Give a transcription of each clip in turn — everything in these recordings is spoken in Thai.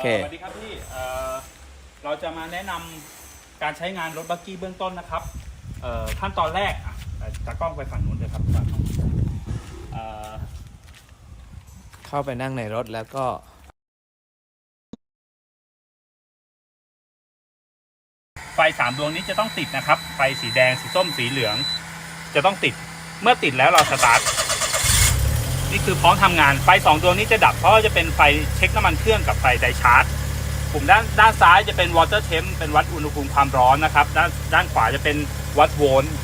เค สวัสดีครับพี่เอ่อเราจะมาแนะนำการใช้งานรถบักกี้เบื้องต้นนะครับเอ่อขั้นตอนแรกอะตากล้องไปฝั่งนู้นเลยครับเอ่อเข้าไปนั่งในรถแล้วก็ไฟสามดวงนี้จะต้องติดนะครับ ไฟสีแดง สีส้ม สีเหลือง จะต้องติด เมื่อติดแล้วเราสตาร์ท นี่คือพร้อมทำงานไฟสองดวงนี้จะดับเพราะว่าจะเป็นไฟเช็คน้ำมันเครื่องกับไฟไดชาร์จปุ่มด้านด้านซ้ายจะเป็น water temp เป็นวัดอุณหภูมิความร้อนนะครับ ด้านด้านขวาจะเป็นวัดโวลต์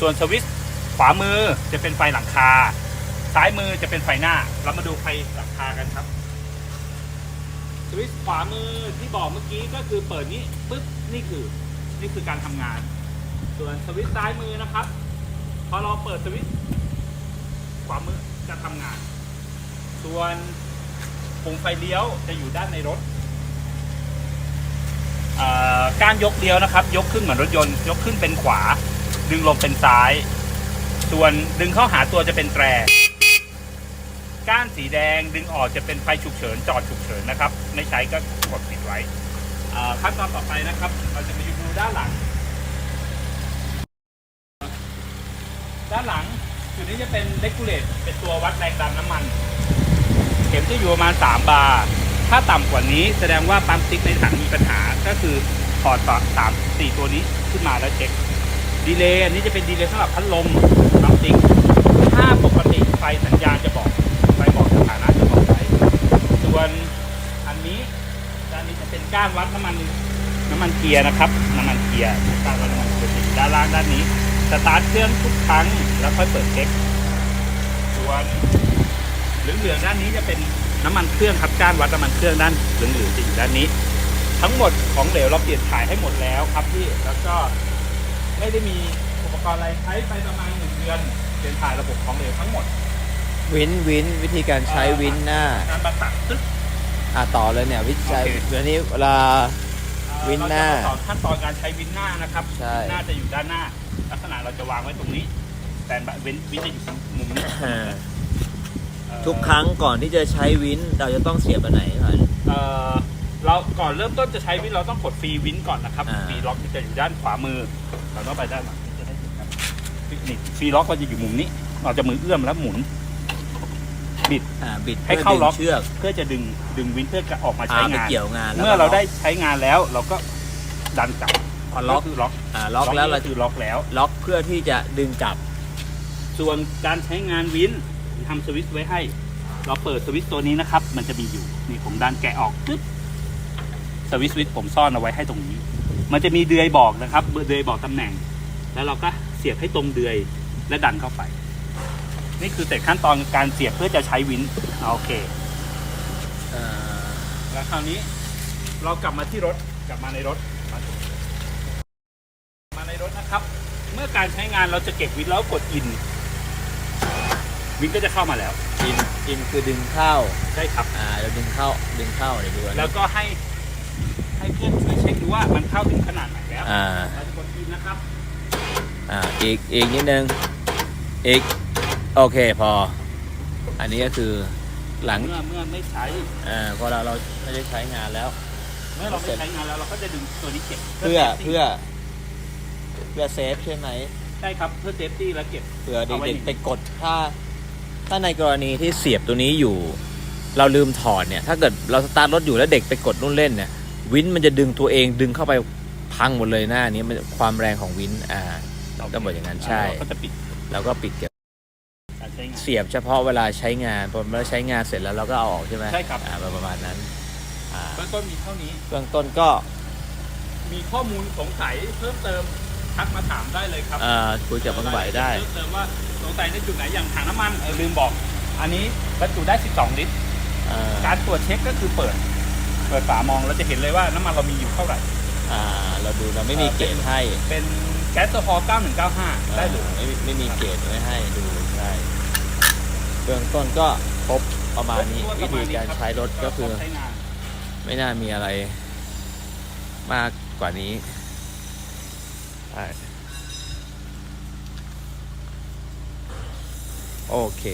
ส่วนสวิตช์ขวามือจะเป็นไฟหลังคา ซ้ายมือจะเป็นไฟหน้า เรามาดูไฟหลังคากันครับสวิตช์ขวามือที่บอกเมื่อกี้ก็คือเปิดนี้ปึ๊บนี่คือนี่คือการทำงาน ส่วนสวิตช์ซ้ายมือนะครับ พอเราเปิดสวิตช์ขวามือ จะทำงาน ส่วนปุ่มไฟเลี้ยวจะอยู่ด้านในรถอ่อการยกเลี้ยวนะครับ ยกขึ้นเหมือนรถยนต์ ยกขึ้นเป็นขวา ดึงลงเป็นซ้าย ส่วนดึงเข้าหาตัวจะเป็นแตร ก้านสีแดงดึงออกจะเป็นไฟฉุกเฉินจอดฉุกเฉินนะครับ ไม่ใช้ก็กดปิดไว้อ่าขั้นตอนต่อไปนะครับ เราจะมาดูด้านหลัง ด้านหลัง จุดนี้จะเป็นเลกูเลตเป็นตัววัดแรงดันน้ำมัน เข็มจะอยู่ประมาณ 3 บาร์ถ้าต่ำกว่านี้แสดงว่าปั๊มติ๊กในถังมีปัญหาก็คือถอดต่อสามสี่ตัวนี้ขึ้นมาแล้วเช็คดีเลย์อันนี้จะเป็นดีเลย์สำหรับพัดลมปั๊มติ๊กถ้าปกติไฟสัญญาณจะบอกไฟบอกสถานะจะบอกไว้ส่วนอันนี้ด้านนี้จะเป็นก้านวัดน้ำมันน้ำมันเกียร์นะครับน้ำมันเกียร์ก้านวัดน้ำมันเกียร์ด้านล่างด้านนี้ สตาร์ทเครื่องทุกครั้ง แล้วค่อยเปิดเช็ค ส่วนเหลืองๆด้านนี้จะเป็นน้ำมันเครื่องครับก้านวัดน้ำมันเครื่องด้านเหลืองๆจะอยู่ด้านนี้ ทั้งหมดของเหลวเราเปลี่ยนถ่ายให้หมดแล้วครับพี่แล้วก็ไม่ได้มีอุปกรณ์อะไรใช้ไปประมาณหนึ่งเดือนเปลี่ยนถ่ายระบบของเหลวทั้งหมด วินวินวิธีการใช้วินหน้าการบัตัดตึ๊กอะต่อเลยเนี่ยวิธีใช้โอเคเดี๋ยวนี้เวลาเอ่อ วินหน้า เรจะมาสอนขั้นตอนการใช้วินหน้านะครับใช่ วินหน้าจะอยู่ด้านหน้า ลักษณะเราจะวางไว้ตรงนี้ แต่วินวินจะอยู่มุมนี้อ่าเอ่อทุกครั้งก่อนที่จะใช้วินเราจะต้องเสียบอันไหนก่อน เอ่อเราก่อนเริ่มต้นจะใช้วินเราต้องกดฟรีวินก่อนนะครับอ่า ฟรีล็อกที่จะอยู่ด้านขวามือเราต้องไปด้านหลังจะได้เห็นครับนี่ฟรีล็อกก็จะอยู่มุมนี้ เราจะมือเอื้อมแล้วหมุน บิด อ่าบิดให้เข้าล็อก เชือกเพื่อจะดึงดึงวินเพื่อจะออกมาอ่าใช้ไปงาน เกี่ยวงานแล้วเมื่อเราได้ใช้งานแล้วเราก็ดันกลับพอล็อกคือล็อกอ่าล็อกแล้วเรานี่คือล็อกแล้ว ล็อกเพื่อที่จะดึงกลับ ส่วนการใช้งานวินทำสวิตช์ไว้ให้ เราเปิดสวิตช์ตัวนี้นะครับ มันจะมีอยู่นี่ผมดันแกะออกปึ๊บสวิตช์สวิตช์ผมซ่อนเอาไว้ให้ตรงนี้ มันจะมีเดือยบอกนะครับเดือยบอกตำแหน่ง แล้วเราก็เสียบให้ตรงเดือยและดันเข้าไป นี่คือเสร็จขั้นตอนการเสียบเพื่อจะใช้วินโอเคอ่าแล้วคราวนี้เรากลับมาที่รถกลับมาในรถมามาในรถนะครับ เมื่อการใช้งานเราจะเก็บวินแล้วกดอิน วินก็จะเข้ามาแล้ว อินอินคือดึงเข้าใช่ครับอ่าเราดึงเข้าดึงเข้าเดี๋ยวดูอันนี้แล้วก็ให้ให้เพื่อนช่วยเช็คดูว่ามันเข้าถึงขนาดไหนแล้วอ่าเราจะกดอินนะครับ อ่าอีกอีกนิดนึงอีก โอเคพอ อันนี้ก็คือหลังเมื่อเมื่อไม่ใช้อ่าพอเราเราไม่ได้ใช้งานแล้ว เมื่อเราไม่ใช้งานแล้วเราก็จะดึงตัวนี้เก็บเพื่อซฟตี้เพื่อ เพื่อเซฟใช่ไหมใช่ครับเพื่อเซฟตี้แล้วเก็บเผื่อเอาไว้เด็กหนึ่งๆไปกดถ้า ถ้าในกรณีที่เสียบตัวนี้อยู่ เราลืมถอดเนี่ย ถ้าเกิดเราสตาร์ทรถอยู่แล้วเด็กไปกดนู่นเล่นเนี่ยวินมันจะดึงตัวเองดึงเข้าไปพังหมดเลยหน้านี้มันความแรงของวินอ่าต้องบอกอย่างนั้นใช่เราก็จะปิดแล้วก็ปิดเก็บการใช้งาน เสียบเฉพาะเวลาใช้งานพอเวลาใช้งานเสร็จแล้วเราก็เอาออกใช่ไหมใช่ครับ อ่าประมาณนั้นอ่าเบื้องต้นมีเท่านี้ เบื้องต้นก็มีข้อมูลสงสัยเพิ่มเติมทักมาถามได้เลยครับอ่าคุยกับบังไหวได้ เพิ่มเติมว่าสงสัยในจุดไหนอย่างถังน้ำมันเออลืมบอก อันนี้บรรจุได้ 12 ลิตร อ่าการตรวจเช็คก็คือเปิด เปิดฝามองแล้วจะเห็นเลยว่าน้ำมันเรามีอยู่เท่าไหร่ อ่า เราดูเราไม่มีเกณฑ์ให้เป็นแก๊สโซฮอล์9195 ได้เลยไม่ไม่มีเกณฑ์ไม่ให้ดูได้ เบื้องต้นก็พบประมาณนี้วิธีการใช้รถก็คือไม่น่ามีอะไรมากกว่านี้โอเค